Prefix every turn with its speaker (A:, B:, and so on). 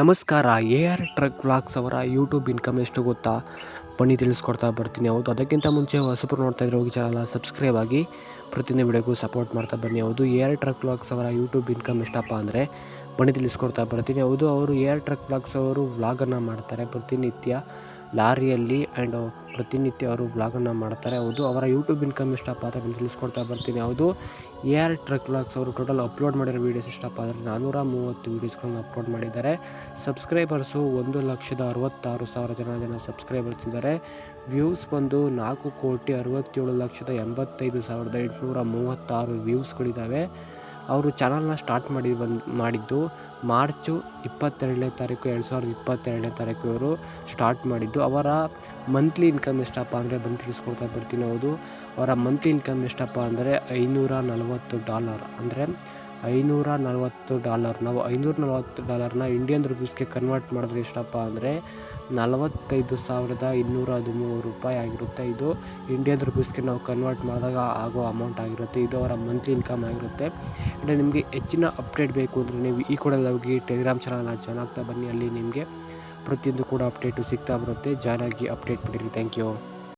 A: ನಮಸ್ಕಾರ A R truck vlogs ಅವರ YouTube income ಎಷ್ಟು ಗೊತ್ತಾ? ಬನ್ನಿ, ತಿಳಿಸ್ಕೊಡ್ತಾ ಬರ್ತೀನಿ. ಹೌದು, ಅದಕ್ಕಿಂತ ಮುಂಚೆ ಹೊಸಬ್ರು ನೋಡ್ತಾ ಇದ್ರೆ ಹೋಗಿ ಚಾನಲ್ನ ಸಬ್ಸ್ಕ್ರೈಬ್ ಆಗಿ ಪ್ರತಿಯೊಂದು ವಿಡಿಯೋಗೂ ಸಪೋರ್ಟ್ ಮಾಡ್ತಾ ಬನ್ನಿ. ಹೌದು ಎ ಆರ್ ಟ್ರಕ್ ವ್ಲಾಗ್ಸ್ ಅವರ ಯೂಟ್ಯೂಬ್ ಇನ್ಕಮ್ ಎಷ್ಟಪ್ಪ ಅಂದರೆ ಬನ್ನಿ ತಿಳಿಸ್ಕೊಡ್ತಾ ಬರ್ತೀನಿ. ಹೌದು, ಅವರು ಏರ್ ಟ್ರಕ್ ವ್ಲಾಗ್ಸ್ ಅವರು ವ್ಲಾಗನ್ನು ಮಾಡ್ತಾರೆ. ಪ್ರತಿನಿತ್ಯ ಲಾರಿಯಲ್ಲಿ ಆ್ಯಂಡ್ ಪ್ರತಿನಿತ್ಯ ಅವರು ವ್ಲಾಗನ್ನು ಮಾಡ್ತಾರೆ. ಹೌದು, ಅವರ ಯೂಟ್ಯೂಬ್ ಇನ್ಕಮ್ ಎಷ್ಟಪ್ಪ ಅಂತ ತಿಳಿಸ್ಕೊಡ್ತಾ ಬರ್ತೀನಿ. ಹೌದು, ಏರ್ ಟ್ರಕ್ ವ್ಲಾಗ್ಸ್ ಅವರು ಟೋಟಲ್ ಅಪ್ಲೋಡ್ ಮಾಡಿರೋ ವೀಡಿಯೋಸ್ ಎಷ್ಟಪ್ಪ ಅಂದರೆ ನಾನ್ನೂರ ಮೂವತ್ತು ವೀಡಿಯೋಸ್ಗಳನ್ನ ಅಪ್ಲೋಡ್ ಮಾಡಿದ್ದಾರೆ. ಸಬ್ಸ್ಕ್ರೈಬರ್ಸು ಒಂದು ಲಕ್ಷದ ಅರವತ್ತಾರು ಸಾವಿರ ಜನ ಜನ ಸಬ್ಸ್ಕ್ರೈಬರ್ಸ್ ಇದ್ದಾರೆ. ವ್ಯೂಸ್ ಬಂದು ನಾಲ್ಕು ಕೋಟಿ ಅರವತ್ತೇಳು ಲಕ್ಷದ ಎಂಬತ್ತೈದು ಸಾವಿರದ ಎಂಟುನೂರ ಮೂವತ್ತಾರು ವ್ಯೂಸ್ಗಳಿದ್ದಾವೆ ಅವರು ಚಾನಲ್ನ ಸ್ಟಾರ್ಟ್ ಮಾಡಿ ಬಂದು, ಮಾಡಿದ್ದು ಮಾರ್ಚು ಇಪ್ಪತ್ತೆರಡನೇ ತಾರೀಕು, ಎರಡು ಸಾವಿರದ ಇಪ್ಪತ್ತೆರಡನೇ ತಾರೀಕು ಇವರು ಸ್ಟಾರ್ಟ್ ಮಾಡಿದ್ದು. ಅವರ ಮಂತ್ಲಿ ಇನ್ಕಮ್ ಎಷ್ಟಪ್ಪ ಅಂದರೆ ಬಂದು ತಿಳಿಸ್ಕೊಡ್ತಾ ಬರ್ತೀನಿ ಹೌದು. ಅವರ ಮಂತ್ಲಿ ಇನ್ಕಮ್ ಎಷ್ಟಪ್ಪ ಅಂದರೆ ಐನೂರ ನಲವತ್ತು ಡಾಲರ್ ಅಂದರೆ ಐನೂರ ನಲವತ್ತು ಡಾಲರ್, ನಾವು ಐನೂರ ನಲವತ್ತು ಡಾಲರ್ನ ಇಂಡಿಯನ್ ರುಪೀಸ್ಗೆ ಕನ್ವರ್ಟ್ ಮಾಡಿದ್ರೆ ಎಷ್ಟಪ್ಪ ಅಂದರೆ ನಲವತ್ತೈದು ಸಾವಿರದ ಇನ್ನೂರ ಹದಿಮೂರು ರೂಪಾಯಿ ಆಗಿರುತ್ತೆ. ಇದು ಇಂಡಿಯನ್ ರುಪೀಸ್ಗೆ ನಾವು ಕನ್ವರ್ಟ್ ಮಾಡಿದಾಗ ಆಗೋ ಅಮೌಂಟ್ ಆಗಿರುತ್ತೆ. ಇದು ಅವರ ಮಂತ್ಲಿ ಇನ್ಕಮ್ ಆಗಿರುತ್ತೆ. ಅಂದರೆ ನಿಮಗೆ ಹೆಚ್ಚಿನ ಅಪ್ಡೇಟ್ ಬೇಕು ಅಂದರೆ ನೀವು ಈ ಕೂಡ ಹೋಗಿ ಟೆಲಿಗ್ರಾಮ್ ಚಾನಲ್ನ ಜಾಯ್ನ್ ಆಗ್ತಾ ಬನ್ನಿ. ಅಲ್ಲಿ ನಿಮಗೆ ಪ್ರತಿಯೊಂದು ಕೂಡ ಅಪ್ಡೇಟು ಸಿಗ್ತಾ ಬರುತ್ತೆ. ಜಾಯ್ನ್ ಆಗಿ ಅಪ್ಡೇಟ್ ಪಡೀರಿ ಥ್ಯಾಂಕ್ ಯು